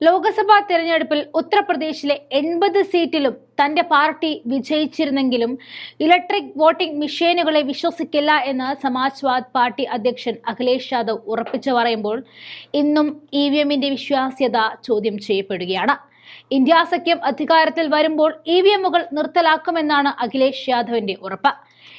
ലോക്സഭാ തെരഞ്ഞെടുപ്പിൽ ഉത്തർപ്രദേശിലെ എൺപത് സീറ്റിലും തന്റെ പാർട്ടി വിജയിച്ചിരുന്നെങ്കിലും ഇലക്ട്രിക് വോട്ടിംഗ് മെഷീനുകളെ വിശ്വസിക്കില്ല എന്ന് സമാജ്വാദ് പാർട്ടി അധ്യക്ഷൻ അഖിലേഷ് യാദവ് ഉറപ്പിച്ചു പറയുമ്പോൾ ഇന്നും ഇ വി എമ്മിന്റെ വിശ്വാസ്യത ചോദ്യം ചെയ്യപ്പെടുകയാണ്. ഇന്ത്യ സഖ്യം അധികാരത്തിൽ വരുമ്പോൾ ഇ വി എമ്മുകൾ നിർത്തലാക്കുമെന്നാണ് അഖിലേഷ് യാദവിന്റെ ഉറപ്പ്.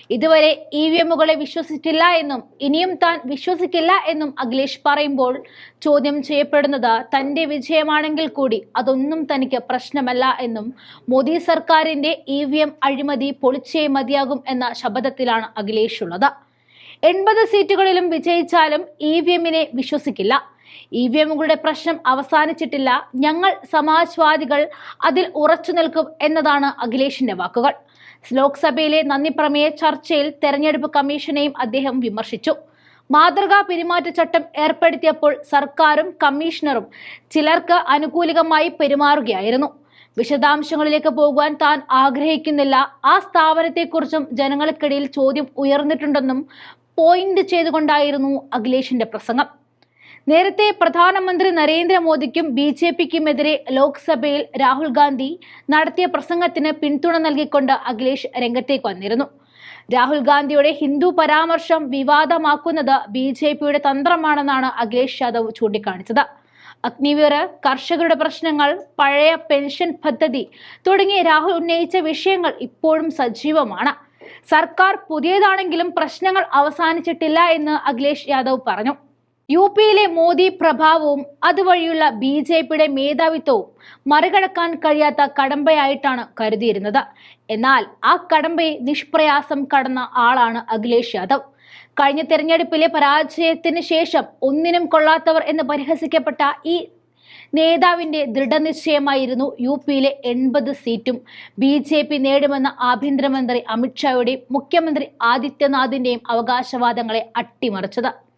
ഇതുവരെ ഇ വി എമ്മുകളെ വിശ്വസിച്ചില്ല എന്നും ഇനിയും താൻ വിശ്വസിക്കില്ല എന്നും അഖിലേഷ് പറയുമ്പോൾ ചോദ്യം ചെയ്യപ്പെടുന്നത് തന്റെ വിജയമാണെങ്കിൽ കൂടി അതൊന്നും തനിക്ക് പ്രശ്നമല്ല എന്നും മോദി സർക്കാരിന്റെ ഇ വി എം അഴിമതി പൊളിച്ചേ മതിയാകും എന്ന ശബ്ദത്തിലാണ് അഖിലേഷ് ഉള്ളത്. എൺപത് സീറ്റുകളിലും വിജയിച്ചാലും ഇ വി എമ്മിനെ വിശ്വസിക്കില്ല. ഇ വി എമ്മുകളുടെ പ്രശ്നം അവസാനിച്ചിട്ടില്ല. ഞങ്ങൾ സമാജ്വാദികൾ അതിൽ ഉറച്ചു നിൽക്കും എന്നതാണ് അഖിലേഷിന്റെ വാക്കുകൾ. ലോക്സഭയിലെ നന്ദി പ്രമേയ ചർച്ചയിൽ തെരഞ്ഞെടുപ്പ് കമ്മീഷനെയും അദ്ദേഹം വിമർശിച്ചു. മാതൃകാ പെരുമാറ്റച്ചട്ടം ഏർപ്പെടുത്തിയപ്പോൾ സർക്കാരും കമ്മീഷണറും ചിലർക്ക് അനുകൂലികമായി പെരുമാറുകയായിരുന്നു. വിശദാംശങ്ങളിലേക്ക് പോകുവാൻ താൻ ആഗ്രഹിക്കുന്നില്ല. ആ സ്ഥാപനത്തെക്കുറിച്ചും ജനങ്ങൾക്കിടയിൽ ചോദ്യം ഉയർന്നിട്ടുണ്ടെന്നും പോയിന്റ് ചെയ്തുകൊണ്ടായിരുന്നു അഖിലേഷിന്റെ പ്രസംഗം. നേരത്തെ പ്രധാനമന്ത്രി നരേന്ദ്രമോദിക്കും ബി ജെ പിക്കുമെതിരെ ലോക്സഭയിൽ രാഹുൽ ഗാന്ധി നടത്തിയ പ്രസംഗത്തിന് പിന്തുണ നൽകിക്കൊണ്ട് അഖിലേഷ് രംഗത്തേക്ക് വന്നിരുന്നു. രാഹുൽ ഗാന്ധിയുടെ ഹിന്ദു പരാമർശം വിവാദമാക്കുന്നത് ബി ജെ പിയുടെ തന്ത്രമാണെന്നാണ് അഖിലേഷ് യാദവ് ചൂണ്ടിക്കാണിച്ചത്. അഗ്നിവീർ കർഷകരുടെ പ്രശ്നങ്ങൾ പഴയ പെൻഷൻ പദ്ധതി തുടങ്ങിയ രാഹുൽ ഉന്നയിച്ച വിഷയങ്ങൾ ഇപ്പോഴും സജീവമാണ്. സർക്കാർ പുതിയതാണെങ്കിലും പ്രശ്നങ്ങൾ അവസാനിച്ചിട്ടില്ല എന്ന് അഖിലേഷ് യാദവ് പറഞ്ഞു. യു പിയിലെ മോദി പ്രഭാവവും അതുവഴിയുള്ള ബി ജെ പിയുടെ മേധാവിത്വവും മറികടക്കാൻ കഴിയാത്ത കടമ്പയായിട്ടാണ് കരുതിയിരുന്നത്. എന്നാൽ ആ കടമ്പയെ നിഷ്പ്രയാസം കടന്ന ആളാണ് അഖിലേഷ് യാദവ്. കഴിഞ്ഞ തെരഞ്ഞെടുപ്പിലെ പരാജയത്തിന് ശേഷം ഒന്നിനും കൊള്ളാത്തവർ എന്ന് പരിഹസിക്കപ്പെട്ട ഈ നേതാവിന്റെ ദൃഢനിശ്ചയമായിരുന്നു യു പിയിലെ എൺപത് സീറ്റും. ബി ജെ പി നേടുമെന്ന ആഭ്യന്തരമന്ത്രി അമിത്ഷായുടെയും മുഖ്യമന്ത്രി ആദിത്യനാഥിന്റെയും അവകാശവാദങ്ങളെ അട്ടിമറിച്ചത്.